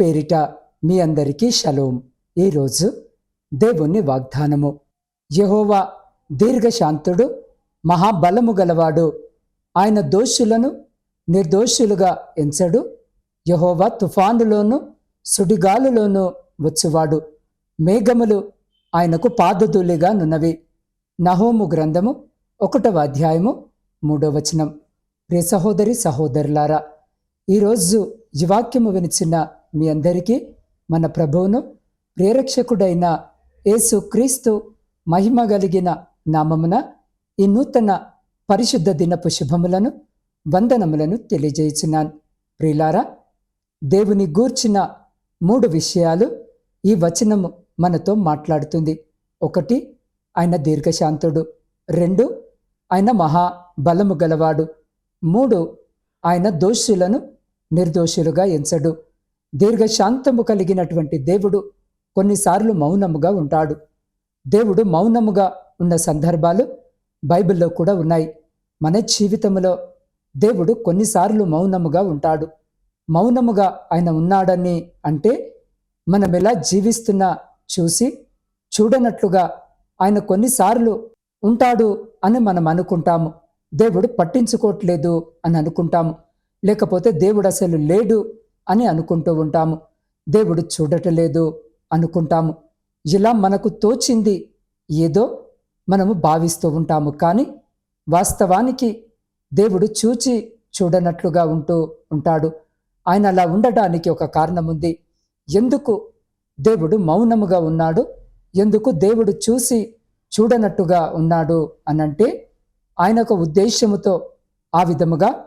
పేరిట మీ అందరికీ షలోం. ఈరోజు దేవుని వాగ్దానము. యహోవా దీర్ఘశాంతుడు మహాబలము గలవాడు. ఆయన దోషులను నిర్దోషులుగా ఎంచడు. యహోవా తుఫానులోను సుడిగాలులోను వచ్చువాడు. మేఘములు ఆయనకు పాదధూళిగా నున్నవి. నహోము గ్రంథము ఒకటవ అధ్యాయము మూడవ వచనం. ప్రియ సహోదరి సహోదరులారా ఈరోజు ఈ వాక్యము వినిచిన మీ అందరికీ మన ప్రభువును ప్రేరక్షకుడైన యేసు క్రీస్తు మహిమ కలిగిన నామమున ఈ నూతన పరిశుద్ధ దినపు శుభములను వందనములను తెలియజేయుచున్నాను. ప్రియులారా దేవుని గూర్చిన మూడు విషయాలు ఈ వచనము మనతో మాట్లాడుతుంది. ఒకటి ఆయన దీర్ఘశాంతుడు. రెండు ఆయన మహా బలము గలవాడు. మూడు ఆయన దోషులను నిర్దోషులుగా ఎంచడు. దీర్ఘశాంతము కలిగినటువంటి దేవుడు కొన్నిసార్లు మౌనముగా ఉంటాడు. దేవుడు మౌనముగా ఉన్న సందర్భాలు బైబిల్లో కూడా ఉన్నాయి. మన జీవితంలో దేవుడు కొన్నిసార్లు మౌనముగా ఉంటాడు. మౌనముగా ఆయన ఉన్నాడని అంటే మనం ఎలా జీవిస్తున్నా చూసి చూడనట్లుగా ఆయన కొన్నిసార్లు ఉంటాడు అని మనం అనుకుంటాము. దేవుడు పట్టించుకోవట్లేదు అని అనుకుంటాము. లేకపోతే దేవుడు అసలు లేడు అని అనుకుంటూ ఉంటాము. దేవుడు చూడటలేదు అనుకుంటాము. ఇలా మనకు తోచింది ఏదో మనము భావిస్తూ ఉంటాము. కానీ వాస్తవానికి దేవుడు చూచి చూడనట్లుగా ఉంటూ ఉంటాడు. ఆయన అలా ఉండటానికి ఒక కారణం ఉంది. ఎందుకు దేవుడు మౌనముగా ఉన్నాడు? ఎందుకు దేవుడు చూసి చూడనట్టుగా ఉన్నాడు అనంటే ఆయన ఒక ఉద్దేశముతో ఆ విధముగా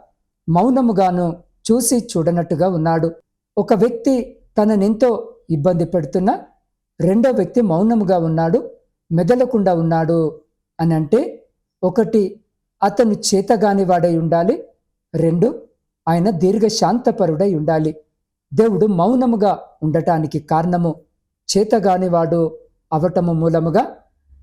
మౌనముగాను చూసి చూడనట్టుగా ఉన్నాడు. ఒక వ్యక్తి తననెంతో ఇబ్బంది పెడుతున్నా రెండో వ్యక్తి మౌనముగా ఉన్నాడు మెదలకుండా ఉన్నాడు అని అంటే ఒకటి అతను చేతగాని వాడై ఉండాలి రెండు ఆయన దీర్ఘశాంతపరుడై ఉండాలి. దేవుడు మౌనముగా ఉండటానికి కారణము. చేతగానివాడు అవటము మూలముగా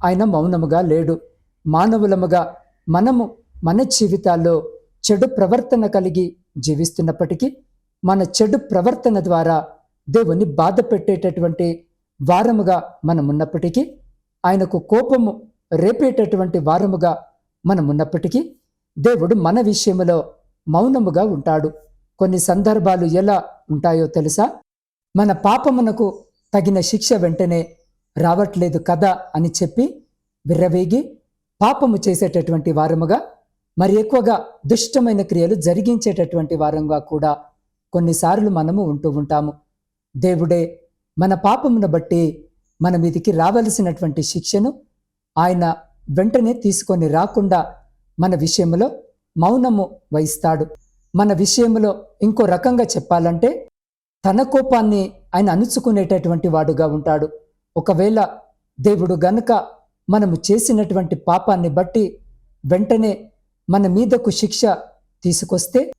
ఆయన మౌనముగా లేడు. మానవులముగా మనము మన జీవితాల్లో చెడు ప్రవర్తన కలిగి జీవిస్తున్నప్పటికీ మన చెడు ప్రవర్తన ద్వారా దేవుని బాధ పెట్టేటటువంటి వారముగా మనం ఉన్నప్పటికీ ఆయనకు కోపము రేపేటటువంటి వారముగా మనం ఉన్నప్పటికీ దేవుడు మన విషయంలో మౌనముగా ఉంటాడు. కొన్ని సందర్భాలు ఎలా ఉంటాయో తెలుసా? మన పాపమునకు తగిన శిక్ష వెంటనే రావట్లేదు కదా అని చెప్పి విర్రవేగి పాపము చేసేటటువంటి వారముగా మరి ఎక్కువగా దుష్టమైన క్రియలు జరిగించేటటువంటి వారంగా కూడా కొన్నిసార్లు మనము ఉంటూ ఉంటాము. దేవుడే మన పాపమును బట్టి మన మీదికి రావలసినటువంటి శిక్షను ఆయన వెంటనే తీసుకొని రాకుండా మన విషయంలో మౌనము వహిస్తాడు. మన విషయంలో ఇంకో రకంగా చెప్పాలంటే తన కోపాన్ని ఆయన అణుచుకునేటటువంటి వాడుగా ఉంటాడు. ఒకవేళ దేవుడు గనుక మనము చేసినటువంటి పాపాన్ని బట్టి వెంటనే మన మీదకు శిక్ష తీసుకొస్తే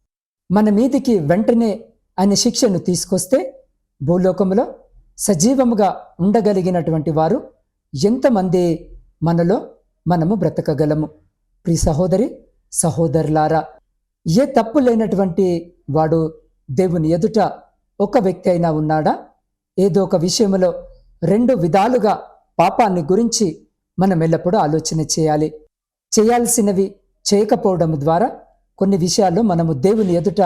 మన మీదికి వెంటనే ఆయన శిక్షను తీసుకొస్తే భూలోకములో సజీవముగా ఉండగలిగినటువంటి వారు ఎంతమంది మనలో మనము బ్రతకగలము. ప్రి సహోదరి సహోదరులారా ఏ తప్పు లేనటువంటి వాడు దేవుని ఎదుట ఒక వ్యక్తి అయినా ఉన్నాడా? ఏదో ఒక విషయంలో రెండు విధాలుగా పాపాన్ని గురించి మనం ఎల్లప్పుడూ ఆలోచన చేయాలి. చేయాల్సినవి చేయకపోవడం ద్వారా కొన్ని విషయాల్లో మనము దేవుని ఎదుట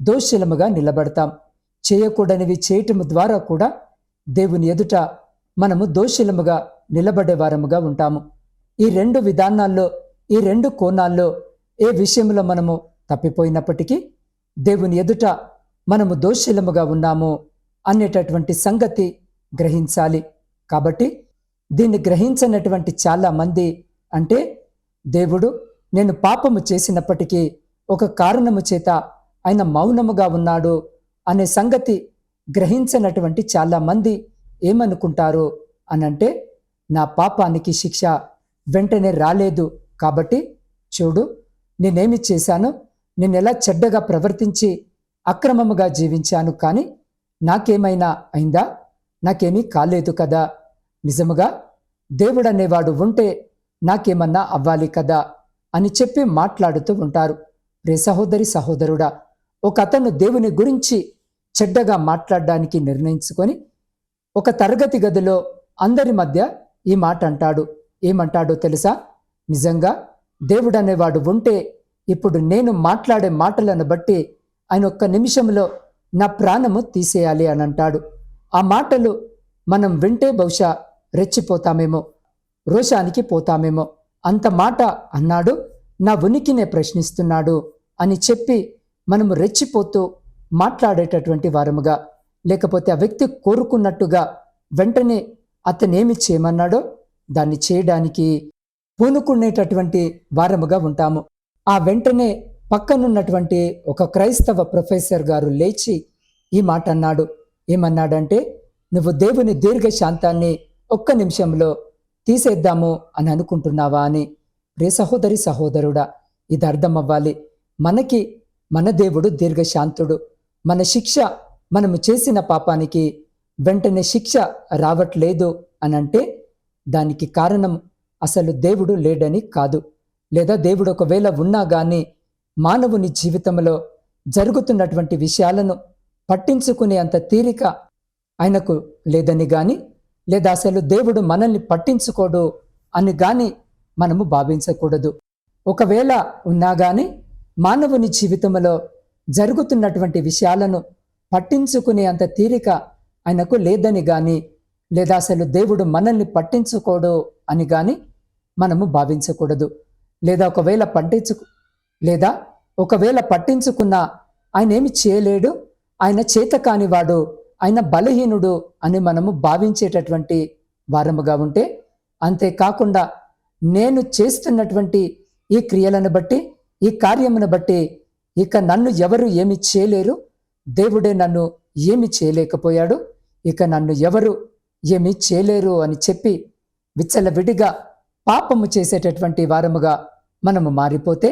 దోషులముగా నిలబడతాం. చేయకూడనివి చేయటం ద్వారా కూడా దేవుని ఎదుట మనము దోషులముగా నిలబడే వారముగా ఉంటాము. ఈ రెండు విధానాల్లో ఈ రెండు కోణాల్లో ఏ విషయంలో మనము తప్పిపోయినప్పటికీ దేవుని ఎదుట మనము దోషులముగా ఉన్నాము అనేటటువంటి సంగతి గ్రహించాలి. కాబట్టి దీన్ని గ్రహించనటువంటి చాలా మంది అంటే దేవుడు నేను పాపము చేసినప్పటికీ ఒక కారణము చేత ఆయన మౌనముగా ఉన్నాడు అనే సంగతి గ్రహించినటువంటి చాలా మంది ఏమనుకుంటారు అనంటే నా పాపానికి శిక్ష వెంటనే రాలేదు కాబట్టి చూడు నేనేమి చేశాను? నేను ఎలా చెడ్డగా ప్రవర్తించి అక్రమముగా జీవించాను కానీ నాకేమైనా అయిందా? నాకేమీ కాలేదు కదా. నిజముగా దేవుడనేవాడు ఉంటే నాకేమన్నా అవ్వాలి కదా. అని చెప్పి మాట్లాడుతూ ఉంటారు. రే సహోదరి సహోదరుడా ఒక అతను దేవుని గురించి చెడ్డగా మాట్లాడడానికి నిర్ణయించుకొని ఒక తరగతి గదిలో అందరి మధ్య ఈ మాట అంటాడు. ఏమంటాడో తెలుసా? నిజంగా దేవుడు అనేవాడు ఉంటే ఇప్పుడు నేను మాట్లాడే మాటలను బట్టి ఆయన ఒక్క నిమిషంలో నా ప్రాణము తీసేయాలి అని అంటాడు. ఆ మాటలు మనం వింటే బహుశా రెచ్చిపోతామేమో రోషానికి పోతామేమో. అంత మాట అన్నాడు. నా ఉనికినే ప్రశ్నిస్తున్నాడు అని చెప్పి మనము రెచ్చిపోతూ మాట్లాడేటటువంటి వారముగా లేకపోతే ఆ వ్యక్తి కోరుకున్నట్టుగా వెంటనే అతనేమి చేయమన్నాడో దాన్ని చేయడానికి పూనుకునేటటువంటి వారముగా ఉంటాము. ఆ వెంటనే పక్కనున్నటువంటి ఒక క్రైస్తవ ప్రొఫెసర్ గారు లేచి ఈ మాట అన్నాడు. ఏమన్నాడంటే నువ్వు దేవుని దీర్ఘశాంతాన్ని ఒక్క నిమిషంలో తీసేద్దాము అని అనుకుంటున్నావా అని. రే సహోదరి సహోదరుడా ఇది అర్థం అవ్వాలి మనకి మన దేవుడు దీర్ఘశాంతుడు. మన శిక్ష మనము చేసిన పాపానికి వెంటనే శిక్ష రావట్లేదు అని అంటే దానికి కారణం అసలు దేవుడు లేడని కాదు. లేదా దేవుడు ఒకవేళ ఉన్నా కానీ మానవుని జీవితంలో జరుగుతున్నటువంటి విషయాలను పట్టించుకునే అంత తీరిక ఆయనకు లేదని గాని లేదా అసలు దేవుడు మనల్ని పట్టించుకోడు అని కానీ మనము భావించకూడదు. ఒకవేళ ఉన్నా కానీ మానవుని జీవితంలో జరుగుతున్నటువంటి విషయాలను పట్టించుకునే అంత తీరిక ఆయనకు లేదని కానీ లేదా అసలు దేవుడు మనల్ని పట్టించుకోడు అని కానీ మనము భావించకూడదు. లేదా ఒకవేళ పట్టించు లేదా ఒకవేళ పట్టించుకున్నా ఆయన ఏమి చేయలేడు ఆయన చేత కానివాడు ఆయన బలహీనుడు అని మనము భావించేటటువంటి వారముగా ఉంటే అంతేకాకుండా నేను చేస్తున్నటువంటి ఈ క్రియలను బట్టి ఈ కార్యమును బట్టి ఇక నన్ను ఎవరు ఏమి చేయలేరు దేవుడే నన్ను ఏమి చేయలేకపోయాడు ఇక నన్ను ఎవరు ఏమి చేయలేరు అని చెప్పి విచ్చలవిడిగా పాపము చేసేటటువంటి వారముగా మనము మారిపోతే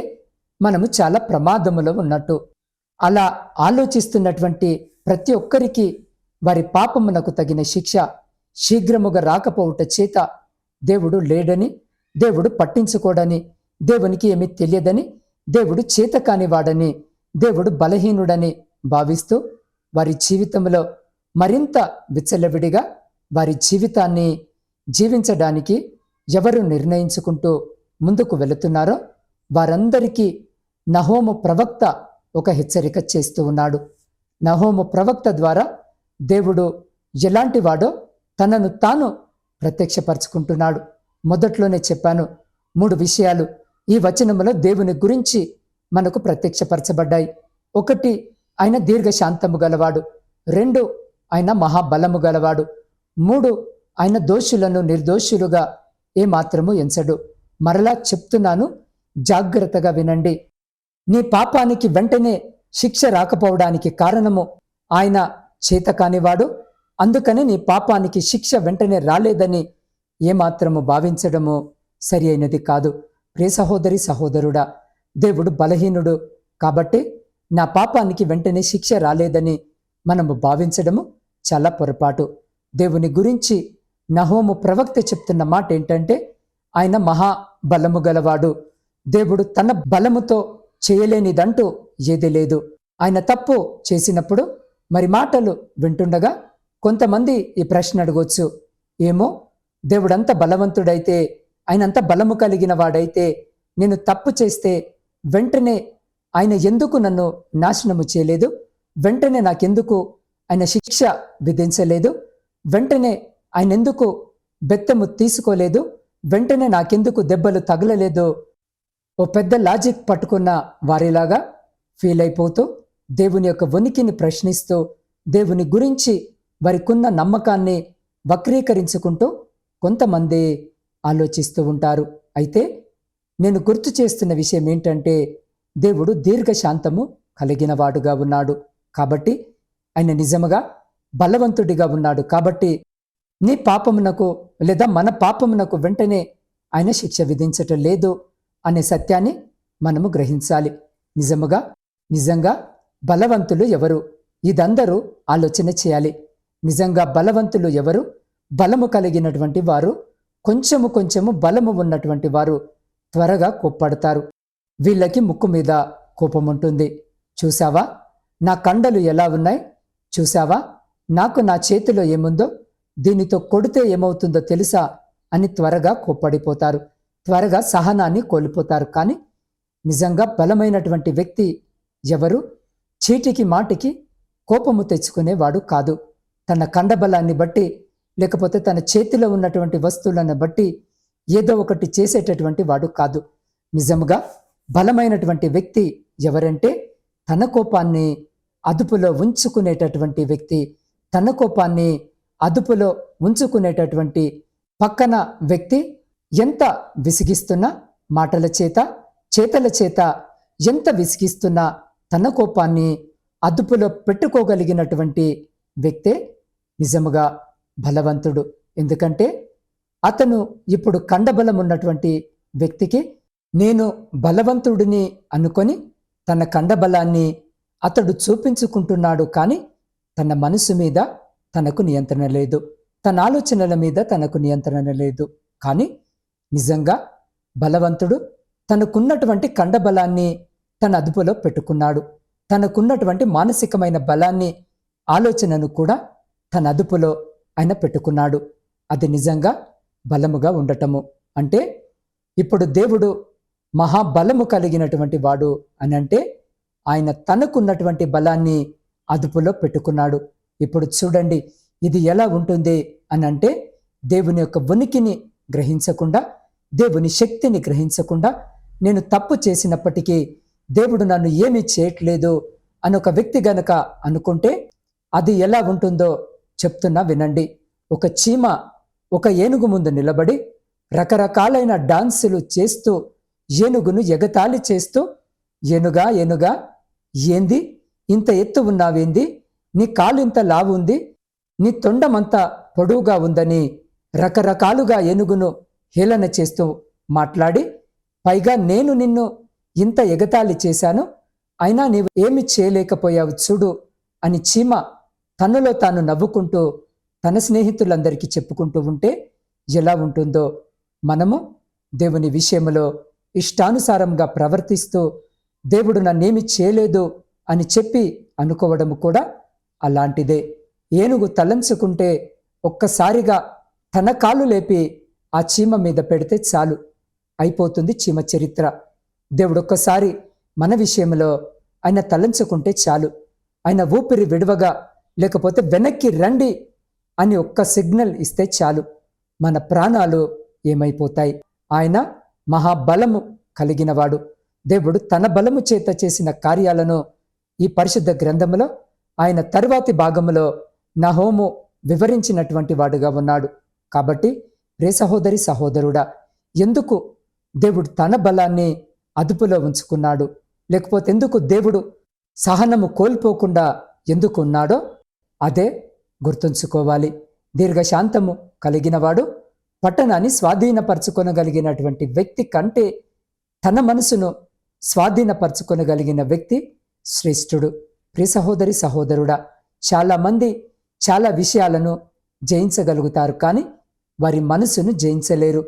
మనము చాలా ప్రమాదములో ఉన్నట్టు. అలా ఆలోచిస్తున్నటువంటి ప్రతి ఒక్కరికి వారి పాపమునకు తగిన శిక్ష శీఘ్రముగా రాకపోవుట చేత దేవుడు లేడని దేవుడు పట్టించుకోడని దేవునికి ఏమీ తెలియదని దేవుడు చేత కానివాడని దేవుడు బలహీనుడని భావిస్తూ వారి జీవితంలో మరింత విచ్చలవిడిగా వారి జీవితాన్ని జీవించడానికి ఎవరు నిర్ణయించుకుంటూ ముందుకు వెళుతున్నారో వారందరికీ నహోము ప్రవక్త ఒక హెచ్చరిక చేస్తూ ఉన్నాడు. నహోము ప్రవక్త ద్వారా దేవుడు ఎలాంటి వాడో తనను తాను ప్రత్యక్షపరచుకుంటున్నాడు. మొదట్లోనే చెప్పాను మూడు విషయాలు ఈ వచనములో దేవుని గురించి మనకు ప్రత్యక్షపరచబడ్డాయి. ఒకటి ఆయన దీర్ఘశాంతము గలవాడు. రెండు ఆయన మహాబలము గలవాడు. మూడు ఆయన దోషులను నిర్దోషులుగా ఏమాత్రము ఎంచడు. మరలా చెప్తున్నాను జాగ్రత్తగా వినండి. నీ పాపానికి వెంటనే శిక్ష రాకపోవడానికి కారణము ఆయన చేత కానివాడు అందుకని నీ పాపానికి శిక్ష వెంటనే రాలేదని ఏమాత్రము భావించడము సరి అయినది కాదు. ప్రే సహోదరి సహోదరుడా దేవుడు బలహీనుడు కాబట్టి నా పాపానికి వెంటనే శిక్ష రాలేదని మనము భావించడము చాలా పొరపాటు. దేవుని గురించి నహోము ప్రవక్త చెప్తున్న మాట ఏంటంటే ఆయన మహా బలము గలవాడు. దేవుడు తన బలముతో చేయలేనిదంటూ ఏది లేదు. ఆయన తప్పు చేసినప్పుడు మరి మాటలు వింటుండగా కొంతమంది ఈ ప్రశ్న అడగొచ్చు. ఏమో? దేవుడంత బలవంతుడైతే ఆయనంత బలము కలిగిన వాడైతే నేను తప్పు చేస్తే వెంటనే ఆయన ఎందుకు నన్ను నాశనము చేయలేదు? వెంటనే నాకెందుకు ఆయన శిక్ష విధించలేదు? వెంటనే ఆయన ఎందుకు బెత్తము తీసుకోలేదు? వెంటనే నాకెందుకు దెబ్బలు తగలలేదు? ఓ పెద్ద లాజిక్ పట్టుకున్న వారిలాగా ఫీల్ అయిపోతూ దేవుని యొక్క ఉనికిని ప్రశ్నిస్తూ దేవుని గురించి వారికున్న నమ్మకాన్ని వక్రీకరించుకుంటూ కొంతమంది ఆలోచిస్తూ ఉంటారు. అయితే నేను గుర్తు చేస్తున్న విషయం ఏంటంటే దేవుడు దీర్ఘశాంతము కలిగినవాడుగా ఉన్నాడు. కాబట్టి ఆయన నిజముగా బలవంతుడిగా ఉన్నాడు. కాబట్టి నీ పాపమునకు లేదా మన పాపమునకు వెంటనే ఆయన శిక్ష విధించటం లేదు అనే సత్యాన్ని మనము గ్రహించాలి. నిజముగా నిజంగా బలవంతులు ఎవరు? ఇదందరూ ఆలోచన చేయాలి. నిజంగా బలవంతులు ఎవరు? బలము కలిగినటువంటి వారు కొంచెము కొంచెము బలము ఉన్నటువంటి వారు త్వరగా కోప్పడతారు. వీళ్ళకి ముక్కు మీద కోపం ఉంటుంది చూసావా నా కండలు ఎలా ఉన్నాయి? చూసావా నాకు నా చేతిలో ఏముందో? దీనితో కొడితే ఏమవుతుందో తెలుసా? అని త్వరగా కోప్పడిపోతారు. త్వరగా సహనాన్ని కోల్పోతారు. కానీ నిజంగా బలమైనటువంటి వ్యక్తి ఎవరు? చీటికి మాటికి కోపము తెచ్చుకునేవాడు కాదు. తన కండబలాన్ని బట్టి లేకపోతే తన చేతిలో ఉన్నటువంటి వస్తువులను బట్టి ఏదో ఒకటి చేసేటటువంటి వాడు కాదు. నిజముగా బలమైనటువంటి వ్యక్తి ఎవరంటే తన కోపాన్ని అదుపులో ఉంచుకునేటటువంటి వ్యక్తి తన కోపాన్ని అదుపులో ఉంచుకునేటటువంటి పక్కన వ్యక్తి ఎంత విసిగిస్తున్నా మాటల చేత చేతల చేత ఎంత విసిగిస్తున్నా తన కోపాన్ని అదుపులో పెట్టుకోగలిగినటువంటి వ్యక్తే నిజముగా బలవంతుడు. ఎందుకంటే అతను ఇప్పుడు కండబలం ఉన్నటువంటి వ్యక్తికి నేను బలవంతుడిని అనుకొని తన కండబలాన్ని అతడు చూపించుకుంటున్నాడు కానీ తన మనసు మీద తనకు నియంత్రణ లేదు. తన ఆలోచనల మీద తనకు నియంత్రణ లేదు. కానీ నిజంగా బలవంతుడు తనకున్నటువంటి కండబలాన్ని తన అదుపులో పెట్టుకున్నాడు. తనకున్నటువంటి మానసికమైన బలాన్ని ఆలోచనను కూడా తన అదుపులో ఆయన పెట్టుకున్నాడు. అది నిజంగా బలముగా ఉండటము. అంటే ఇప్పుడు దేవుడు మహాబలము కలిగినటువంటి వాడు అని అంటే ఆయన తనకున్నటువంటి బలాన్ని అదుపులో పెట్టుకున్నాడు. ఇప్పుడు చూడండి ఇది ఎలా ఉంటుంది అని అంటే దేవుని యొక్క ఉనికిని గ్రహించకుండా దేవుని శక్తిని గ్రహించకుండా నేను తప్పు చేసినప్పటికీ దేవుడు నన్ను ఏమీ చేయట్లేదు అని ఒక వ్యక్తి గనక అనుకుంటే అది ఎలా ఉంటుందో చెప్తున్నా వినండి. ఒక చీమ ఒక ఏనుగు ముందు నిలబడి రకరకాలైన డాన్సులు చేస్తూ ఏనుగును ఎగతాళి చేస్తూ ఏనుగా ఏనుగా ఏంది? ఇంత ఎత్తు ఉన్నావేంది? నీ కాలు ఇంత నీ తొండమంతా పొడవుగా ఉందని రకరకాలుగా ఏనుగును హేళన చేస్తూ మాట్లాడి పైగా నేను నిన్ను ఇంత ఎగతాళి చేశాను అయినా నీవు ఏమి చేయలేకపోయావు చూడు అని చీమ తనలో తాను నవ్వుకుంటూ తన స్నేహితులందరికీ చెప్పుకుంటూ ఉంటే ఎలా ఉంటుందో మనము దేవుని విషయంలో ఇష్టానుసారంగా ప్రవర్తిస్తూ దేవుడు నన్నేమి చేయలేదు అని చెప్పి అనుకోవడం కూడా అలాంటిదే. ఏనుగు తలంచుకుంటే ఒక్కసారిగా తన కాలు లేపి ఆ చీమ మీద పెడితే చాలు. అయిపోతుంది చీమ చరిత్ర. దేవుడు ఒక్కసారి మన విషయంలో ఆయన తలంచుకుంటే చాలు. ఆయన ఊపిరి విడవగా లేకపోతే వెనక్కి రండి అని ఒక్క సిగ్నల్ ఇస్తే చాలు. మన ప్రాణాలు ఏమైపోతాయి? ఆయన మహాబలము కలిగినవాడు. దేవుడు తన బలము చేత చేసిన కార్యాలను ఈ పరిశుద్ధ గ్రంథములో ఆయన తరువాతి భాగములో నహోము వివరించినటువంటి వాడుగా ఉన్నాడు. కాబట్టి రే సహోదరి సహోదరుడా ఎందుకు దేవుడు తన బలాన్ని అదుపులో ఉంచుకున్నాడు. లేకపోతే ఎందుకు దేవుడు సహనము కోల్పోకుండా ఎందుకు ఉన్నాడో అదే గుర్తుంచుకోవాలి. దీర్ఘశాంతము కలిగినవాడు పట్టణాన్ని స్వాధీనపరచుకొనగలిగినటువంటి వ్యక్తి కంటే తన మనసును స్వాధీనపరచుకొనగలిగిన వ్యక్తి శ్రేష్ఠుడు ప్రి సహోదరి సహోదరుడా. చాలామంది చాలా విషయాలను జయించగలుగుతారు కానీ వారి మనసును జయించలేరు.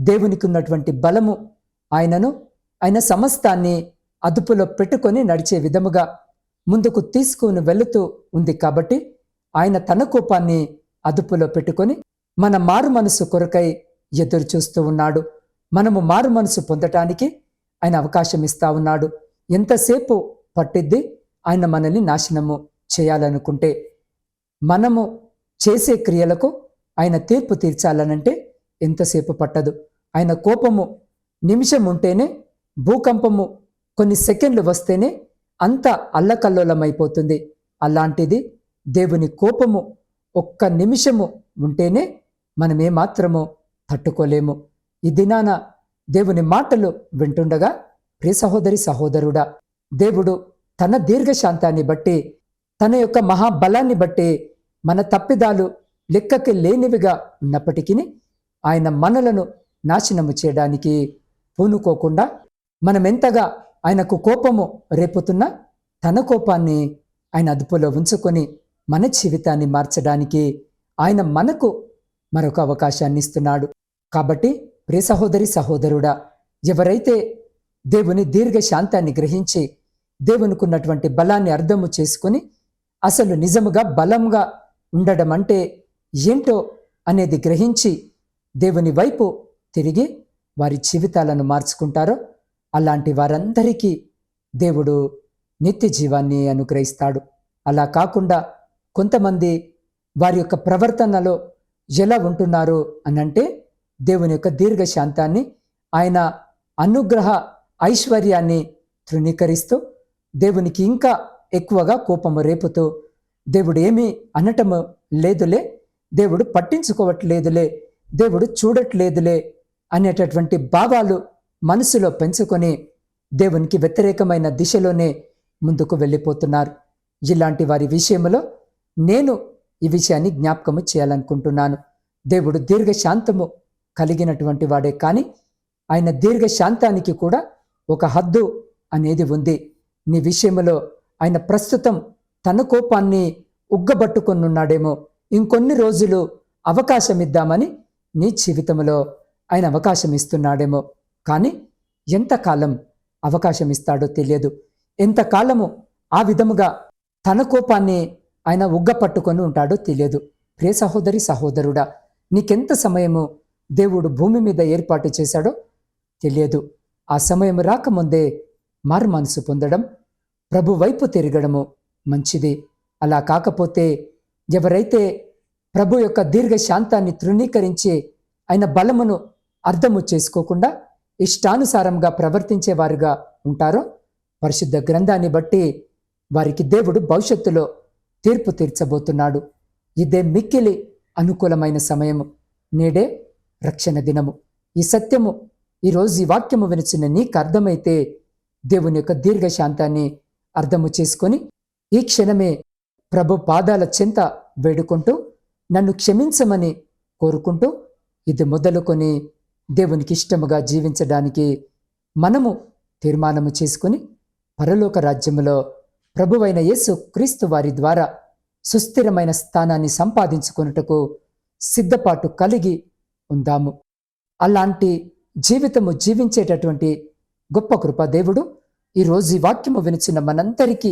దేవునికి ఉన్నటువంటి బలము ఆయనను ఆయన సమస్తాన్ని అదుపులో పెట్టుకొని నడిచే విధముగా ముందుకు తీసుకుని వెళుతూ ఉంది కాబట్టి ఆయన తన కోపాన్ని అదుపులో పెట్టుకొని మన మారు మనసు కొరకై ఎదురు చూస్తూ ఉన్నాడు. మనము మారు మనసు పొందటానికి ఆయన అవకాశం ఇస్తా ఉన్నాడు. ఎంతసేపు పట్టిద్ది ఆయన మనల్ని నాశనము చేయాలనుకుంటే? మనము చేసే క్రియలకు ఆయన తీర్పు తీర్చాలనంటే ఎంతసేపు పట్టదు? ఆయన కోపము నిమిషం ఉంటేనే భూకంపము కొన్ని సెకండ్లు వస్తేనే అంత అల్లకల్లోలమైపోతుంది. అలాంటిది దేవుని కోపము ఒక్క నిమిషము ఉంటేనే మనమేమాత్రము తట్టుకోలేము. ఈ దినాన దేవుని మాటలు వింటుండగా ప్రియ సహోదరి సహోదరుడా దేవుడు తన దీర్ఘశాంతాన్ని బట్టి తన యొక్క మహాబలాన్ని బట్టి మన తప్పిదాలు లెక్కకి లేనివిగా ఉన్నప్పటికీ ఆయన మనలను నాశనము చేయడానికి పూనుకోకుండా మనం ఎంతగా ఆయనకు కోపము రేపుతున్నా తన కోపాన్ని ఆయన అదుపులో ఉంచుకొని మన జీవితాన్ని మార్చడానికి ఆయన మనకు మరొక అవకాశాన్ని ఇస్తున్నాడు. కాబట్టి ప్రియ సహోదరి సహోదరుడా ఎవరైతే దేవుని దీర్ఘ శాంతాన్ని గ్రహించి దేవునికి ఉన్నటువంటి బలాన్ని అర్థము చేసుకొని అసలు నిజముగా బలంగా ఉండడం అంటే ఏంటో అనేది గ్రహించి దేవుని వైపు తిరిగి వారి జీవితాలను మార్చుకుంటారో అలాంటి వారందరికీ దేవుడు నిత్య జీవాన్ని అనుగ్రహిస్తాడు. అలా కాకుండా కొంతమంది వారి యొక్క ప్రవర్తనలో ఎలా ఉంటున్నారు అనంటే దేవుని యొక్క దీర్ఘశాంతాన్ని ఆయన అనుగ్రహ ఐశ్వర్యాన్ని తృణీకరిస్తూ దేవునికి ఇంకా ఎక్కువగా కోపము రేపుతూ దేవుడు ఏమీ అనటము లేదులే దేవుడు పట్టించుకోవట్లేదులే దేవుడు చూడట్లేదులే అనేటటువంటి భావాలు మనసులో పెంచుకొని దేవునికి వ్యతిరేకమైన దిశలోనే ముందుకు వెళ్ళిపోతున్నారు. ఇలాంటి వారి విషయంలో నేను ఈ విషయాన్ని జ్ఞాపకము చేయాలనుకుంటున్నాను. దేవుడు దీర్ఘశాంతము కలిగినటువంటి వాడే కానీ ఆయన దీర్ఘశాంతానికి కూడా ఒక హద్దు అనేది ఉంది. నీ విషయంలో ఆయన ప్రస్తుతం తన కోపాన్ని ఉగ్గబట్టుకొనున్నాడేమో. ఇంకొన్ని రోజులు అవకాశం ఇద్దామని నీ జీవితంలో ఆయన అవకాశం ఇస్తున్నాడేమో. కానీ ఎంతకాలం అవకాశం ఇస్తాడో తెలియదు. ఎంతకాలము ఆ విధముగా తన కోపాన్ని ఆయన ఉగ్గపట్టుకొని ఉంటాడో తెలియదు. ప్రే సహోదరి సహోదరుడా నీకెంత సమయము దేవుడు భూమి మీద ఏర్పాటు చేశాడో తెలియదు. ఆ సమయం రాకముందే మారు మనసు పొందడం ప్రభు వైపు తిరగడము మంచిది. అలా కాకపోతే ఎవరైతే ప్రభు యొక్క దీర్ఘ శాంతాన్ని తృణీకరించి ఆయన బలమును అర్థము చేసుకోకుండా ఇష్టానుసారంగా ప్రవర్తించేవారుగా ఉంటారో? పరిశుద్ధ గ్రంథాన్ని బట్టి వారికి దేవుడు భవిష్యత్తులో తీర్పు తీర్చబోతున్నాడు. ఇదే మిక్కిలి అనుకూలమైన సమయము. నేడే రక్షణ దినము. ఈ సత్యము ఈరోజు ఈ వాక్యము వినిచిన నీకు అర్థమైతే దేవుని యొక్క దీర్ఘశాంతాన్ని అర్థము చేసుకొని ఈ క్షణమే ప్రభు పాదాల చింత వేడుకుంటూ నన్ను క్షమించమని కోరుకుంటూ ఇది మొదలుకొని దేవునికి ఇష్టముగా జీవించడానికి మనము తీర్మానము చేసుకుని పరలోక రాజ్యములో ప్రభువైన యేసు క్రీస్తు వారి ద్వారా సుస్థిరమైన స్థానాన్ని సంపాదించుకొనుటకు సిద్ధపాటు కలిగి ఉందాము. అలాంటి జీవితము జీవించేటటువంటి గొప్ప కృప దేవుడు ఈరోజు ఈ వాక్యము వినిచిన మనందరికీ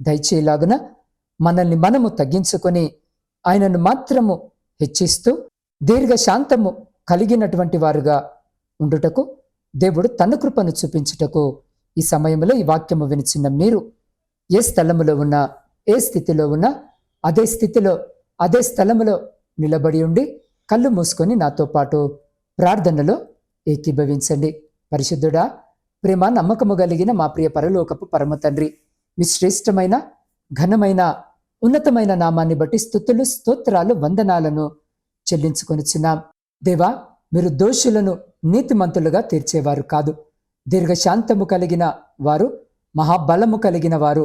దయచేలాగున మనల్ని మనము తగ్గించుకొని ఆయనను మాత్రము హెచ్చిస్తూ దీర్ఘశాంతము కలిగినటువంటి వారుగా ఉండుటకు దేవుడు తన కృపను చూపించుటకు ఈ సమయంలో ఈ వాక్యము వినిచిన మీరు ఏ స్థలములో ఉన్నా ఏ స్థితిలో ఉన్నా అదే స్థితిలో అదే స్థలములో నిలబడి ఉండి కళ్ళు మూసుకొని నాతో పాటు ప్రార్థనలో ఏకీభవించండి. పరిశుద్ధుడా ప్రేమ నమ్మకము కలిగిన మా ప్రియ పరలోకపు పరమ తండ్రి మీ శ్రేష్టమైన ఘనమైన ఉన్నతమైన నామాన్ని బట్టి స్థుతులు స్తోత్రాలు వందనాలను చెల్లించుకొనిచున్నాం. దేవా మీరు దోషులను నీతిమంతులుగా తీర్చేవారు కాదు. దీర్ఘశాంతము కలిగిన వారు మహాబలము కలిగిన వారు.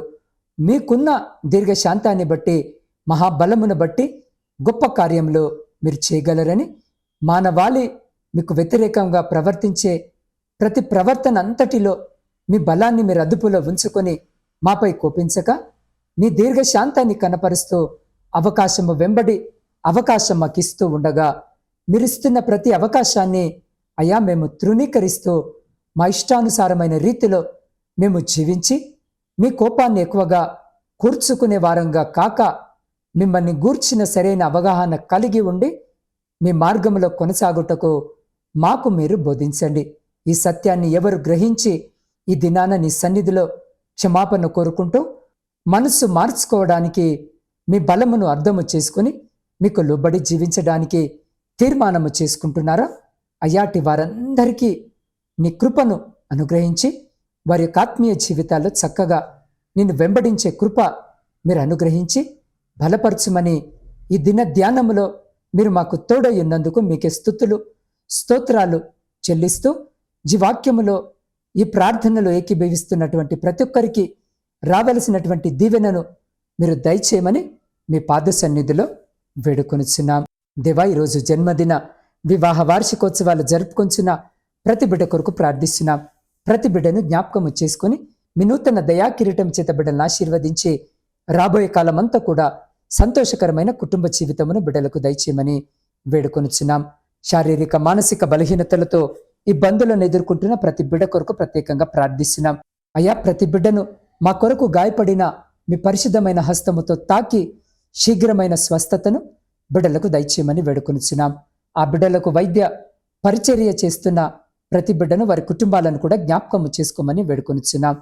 మీకున్న దీర్ఘశాంతాన్ని బట్టి మహాబలమును బట్టి గొప్ప కార్యంలో మీరు చేయగలరని మానవాళి మీకు వ్యతిరేకంగా ప్రవర్తించే ప్రతి ప్రవర్తన అంతటిలో మీ బలాన్ని మీరు అదుపులో ఉంచుకొని మాపై కోపించక నీ దీర్ఘశాంతాన్ని కనపరుస్తూ అవకాశము వెంబడి అవకాశం మాకిస్తూ ఉండగా మీరిస్తున్న ప్రతి అవకాశాన్ని అయా మేము తృణీకరిస్తూ మా ఇష్టానుసారమైన రీతిలో మేము జీవించి మీ కోపాన్ని ఎక్కువగా కూర్చుకునే వారంగా కాక మిమ్మల్ని గూర్చిన సరైన అవగాహన కలిగి ఉండి మీ మార్గంలో కొనసాగుటకు మాకు మీరు బోధించండి. ఈ సత్యాన్ని ఎవరు గ్రహించి ఈ దినాన నీ సన్నిధిలో క్షమాపణ కోరుకుంటూ మనస్సు మార్చుకోవడానికి మీ బలమును అర్థము చేసుకుని మీకు లోబడి జీవించడానికి తీర్మానము చేసుకుంటున్నారా? అయ్యాటి వారందరికీ నీ కృపను అనుగ్రహించి వారి యొక్క ఆత్మీయ జీవితాల్లో చక్కగా నిన్ను వెంబడించే కృప మీరు అనుగ్రహించి బలపరచుమని ఈ దిన ధ్యానములో మీరు మాకు తోడై ఉన్నందుకు మీకే స్థుతులు స్తోత్రాలు చెల్లిస్తూ జీవాక్యములో ఈ ప్రార్థనలో ఏకీభవిస్తున్నటువంటి ప్రతి ఒక్కరికి రావలసినటువంటి దీవెనను మీరు దయచేయమని మీ పాద సన్నిధిలో వేడుకొనిచున్నాం. దేవా ఈరోజు జన్మదిన వివాహ వార్షికోత్సవాలు జరుపుకొంచున్న ప్రతి బిడ్డ కొరకు ప్రార్థిస్తున్నాం. ప్రతి బిడ్డను జ్ఞాపకము చేసుకుని మీ నూతన దయా కిరీటం చేత బిడ్డలను ఆశీర్వదించి రాబోయే కాలమంతా కూడా సంతోషకరమైన కుటుంబ జీవితమును బిడ్డలకు దయచేయమని వేడుకొనుచున్నాం. శారీరక మానసిక బలహీనతలతో ఇబ్బందులను ఎదుర్కొంటున్న ప్రతి బిడ్డ కొరకు ప్రత్యేకంగా ప్రార్థిస్తున్నాం. అయ్యా ప్రతి బిడ్డను మా కొరకు గాయపడిన మీ పరిశుద్ధమైన హస్తముతో తాకి శీఘ్రమైన స్వస్థతను బిడ్డలకు దయచేయమని వేడుకొనిచున్నాం. ఆ బిడ్డలకు వైద్య పరిచర్య చేస్తున్న ప్రతి బిడ్డను వారి కుటుంబాలను కూడా జ్ఞాపకము చేసుకోమని వేడుకొనిచున్నాం.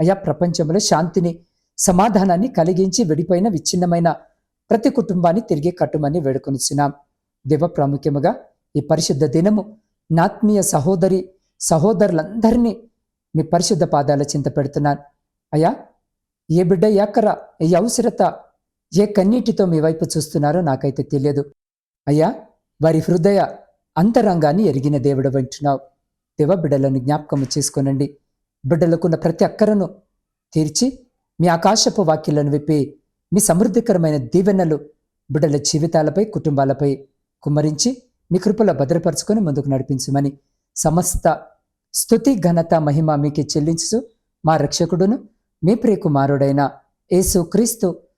అయా ప్రపంచంలో శాంతిని సమాధానాన్ని కలిగించి విడిపోయిన విచ్ఛిన్నమైన ప్రతి కుటుంబాన్ని తిరిగి కట్టుమని వేడుకొనిచున్నాం. దేవ ప్రాముఖ్యముగా ఈ పరిశుద్ధ దినము నాత్మీయ సహోదరి సహోదరులందరినీ మీ పరిశుద్ధ పాదాల చింత పెడుతున్నాను. అయ్యా ఏ బిడ్డ ఎక్కర ఏ అవసరత ఏ కన్నీటితో మీ వైపు చూస్తున్నారో నాకైతే తెలియదు. అయ్యా వారి హృదయ అంతరంగాన్ని ఎరిగిన దేవుడు వింటున్నావు. దేవ బిడ్డలను జ్ఞాపకము చేసుకోనండి. బిడ్డలకున్న ప్రతి అక్కరను తీర్చి మీ ఆకాశపు వాక్యాలను విప్పి మీ సమృద్ధికరమైన దీవెనలు బిడ్డల జీవితాలపై కుటుంబాలపై కుమ్మరించి మీ కృపలో భద్రపరచుకొని ముందుకు నడిపించమని సమస్త స్థుతి ఘనత మహిమ మీకే చెల్లించు మా రక్షకుడును మీ ప్రియకుమారుడైన యేసు క్రీస్తు